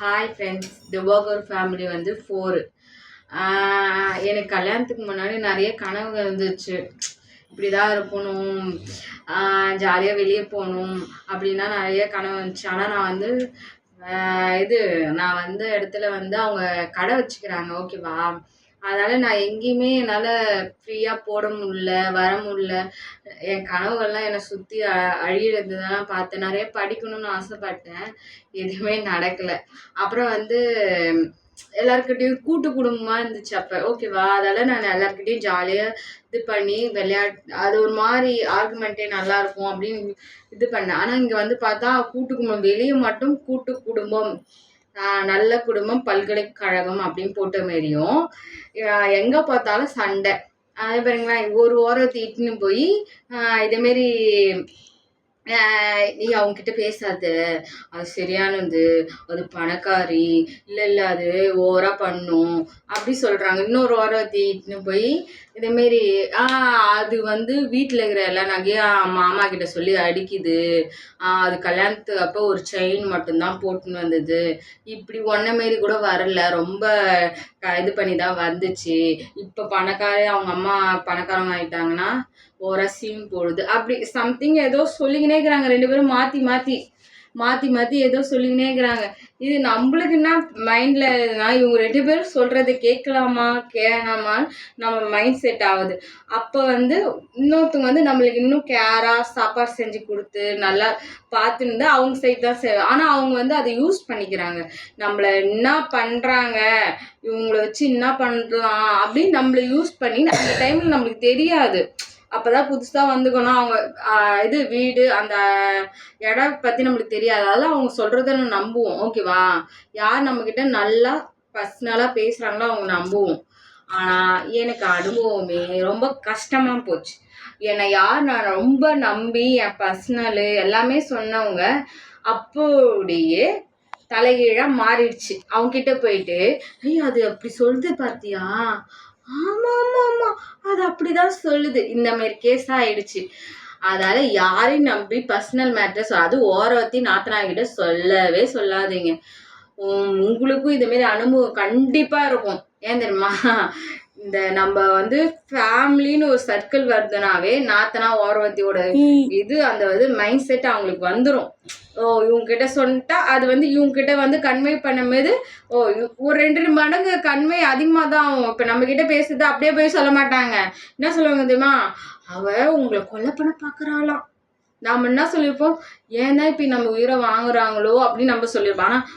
Hi friends Divakar family வந்து four எனக்கு கல்யாணத்துக்கு முன்னாடி நிறைய கனவு இருந்துச்சு. இப்படி தான் இருக்கணும் ஜாலியாக வெளியே போகணும் அப்படின்னா நிறைய கனவு இருந்துச்சு. ஆனால் நான் வந்து இது நான் வந்த இடத்துல வந்து அவங்க கடை வச்சுக்கிறாங்க. ஓகேவா அதனால் நான் எங்கேயுமே என்னால் ஃப்ரீயாக போட முடியல வர முடியல. என் கனவுகள்லாம் என்னை சுற்றி அ அழியிறதெல்லாம் பார்த்தேன். நிறைய படிக்கணும்னு ஆசைப்பட்டேன். எதுவுமே நடக்கல. அப்புறம் வந்து எல்லாருக்கிட்டேயும் கூட்டு குடும்பமாக இருந்துச்சு அப்போ. ஓகேவா அதனால் நான் எல்லாருக்கிட்டேயும் ஜாலியாக இது பண்ணி விளையாட் அது ஒரு மாதிரி ஆர்குமெண்ட்டே நல்லாயிருக்கும் அப்படின்னு இது பண்ணேன். ஆனால் இங்கே வந்து பார்த்தா கூட்டு குடும்பம் வெளியே மட்டும் கூட்டு குடும்பம். நல்ல குடும்பம் பல்கலைக்கழகம் அப்படின்னு போட்ட மாரியும் எங்கே பார்த்தாலும் சண்டை. அதே பாருங்களேன் ஒரு ஓரத்தை இட்டுன்னு போய் இதேமாரி நீ அவங்கக்கிட்ட பேசாத. அது சரியானது. அது பணக்காரி. இல்லை இல்லை அது ஓவராக பண்ணும். அப்படி சொல்கிறாங்க இன்னொரு ஓரம் இட்டுன்னு போய் இதேமாரி அது வந்து வீட்டில் இருக்கிற எல்லா நகையும் மாமா கிட்ட சொல்லி அடிக்குது. அது கல்யாணத்துக்கு அப்போ ஒரு செயின் மட்டும்தான் போட்டுன்னு வந்தது. இப்படி ஒன்றை மாரி கூட வரல. ரொம்ப இது பண்ணி தான் வந்துச்சு. இப்போ பணக்கார அவங்க அம்மா பணக்காரங்க ஆயிட்டாங்கன்னா உரசியும் போடுது அப்படி சம்திங் ஏதோ சொல்லிக்கினே இருக்கிறாங்க. ரெண்டு பேரும் மாற்றி மாற்றி மாற்றி மாற்றி ஏதோ சொல்லிக்கினே இருக்கிறாங்க. இது நம்மளுக்கு என்ன மைண்டில் இவங்க ரெண்டு பேரும் சொல்கிறத கேட்கலாமா கேளாமா நம்ம மைண்ட் செட் ஆகுது. அப்போ வந்து இன்னொருத்தவங்க வந்து நம்மளுக்கு இன்னும் கேராக சாப்பாடு செஞ்சு கொடுத்து நல்லா பார்த்துருந்து அவங்க சைட் தான் செய்வாங்க ஆனால் அவங்க வந்து அதை யூஸ் பண்ணிக்கிறாங்க. நம்மளை என்ன பண்ணுறாங்க இவங்கள வச்சு என்ன பண்ணலாம்? அப்படின்னு நம்மளை யூஸ் பண்ணி அந்த டைமில் நம்மளுக்கு தெரியாது. அப்போ தான் புதுசாக வந்துக்கணும். அவங்க இது வீடு அந்த இடம் பற்றி நம்மளுக்கு தெரியாது. அதெல்லாம் அவங்க சொல்கிறத நம்புவோம். ஓகேவா யார் நம்மக்கிட்ட நல்லா பர்சனலாக பேசுகிறாங்களோ அவங்க நம்புவோம். ஆனால் எனக்கு அனுபவமே ரொம்ப கஷ்டமாக போச்சு. என்னை யார் நான் ரொம்ப நம்பி என் பர்சனலு எல்லாமே சொன்னவங்க அப்படியே தலைகீழாக மாறிடுச்சு. அவங்கக்கிட்ட போயிட்டு ஐயோ அது அப்படி சொல்லுது பார்த்தியா? ஆமாம் ஆமாம் ஆமாம் அது அப்படி தான் சொல்லுது. இந்த மாதிரி கேஸ் ஆயிடுச்சு. அதால் யாரையும் நம்பி பர்சனல் மேட்டர்ஸ் அது ஓரவத்தி நாத்தனாகிட்ட சொல்லவே சொல்லாதீங்க. உங்களுக்கும் இதுமாரி அனுபவம் கண்டிப்பாக இருக்கும். ஏன் தெரியுமா? இந்த நம்ம வந்து ஃபேமிலின்னு ஒரு சர்க்கிள் வருதுனாவே நாத்தனா ஓரவத்தியோட இது அந்த இது மைண்ட் செட் அவங்களுக்கு வந்துடும் ஓ இவங்ககிட்ட சொல்லிட்டா அது வந்து இவங்ககிட்ட வந்து கன்வே பண்ணும்போது ஓ ஒரு ரெண்டு மடங்கு கன்வே அதிகமாக தான் ஆகும். இப்போ நம்ம கிட்ட பேசுறது அப்படியே போய் சொல்ல மாட்டாங்க. என்ன சொல்லுவாங்க தெரியுமா? அவ உங்களை கொலை பண்ண பார்க்குறாளாம் நாம் என்ன சொல்லியிருப்போம்? ஏன் இப்போ நம்ம உயிரை வாங்குறாங்களோ அப்படின்னு நம்ம சொல்லியிருப்போம். ஆனால்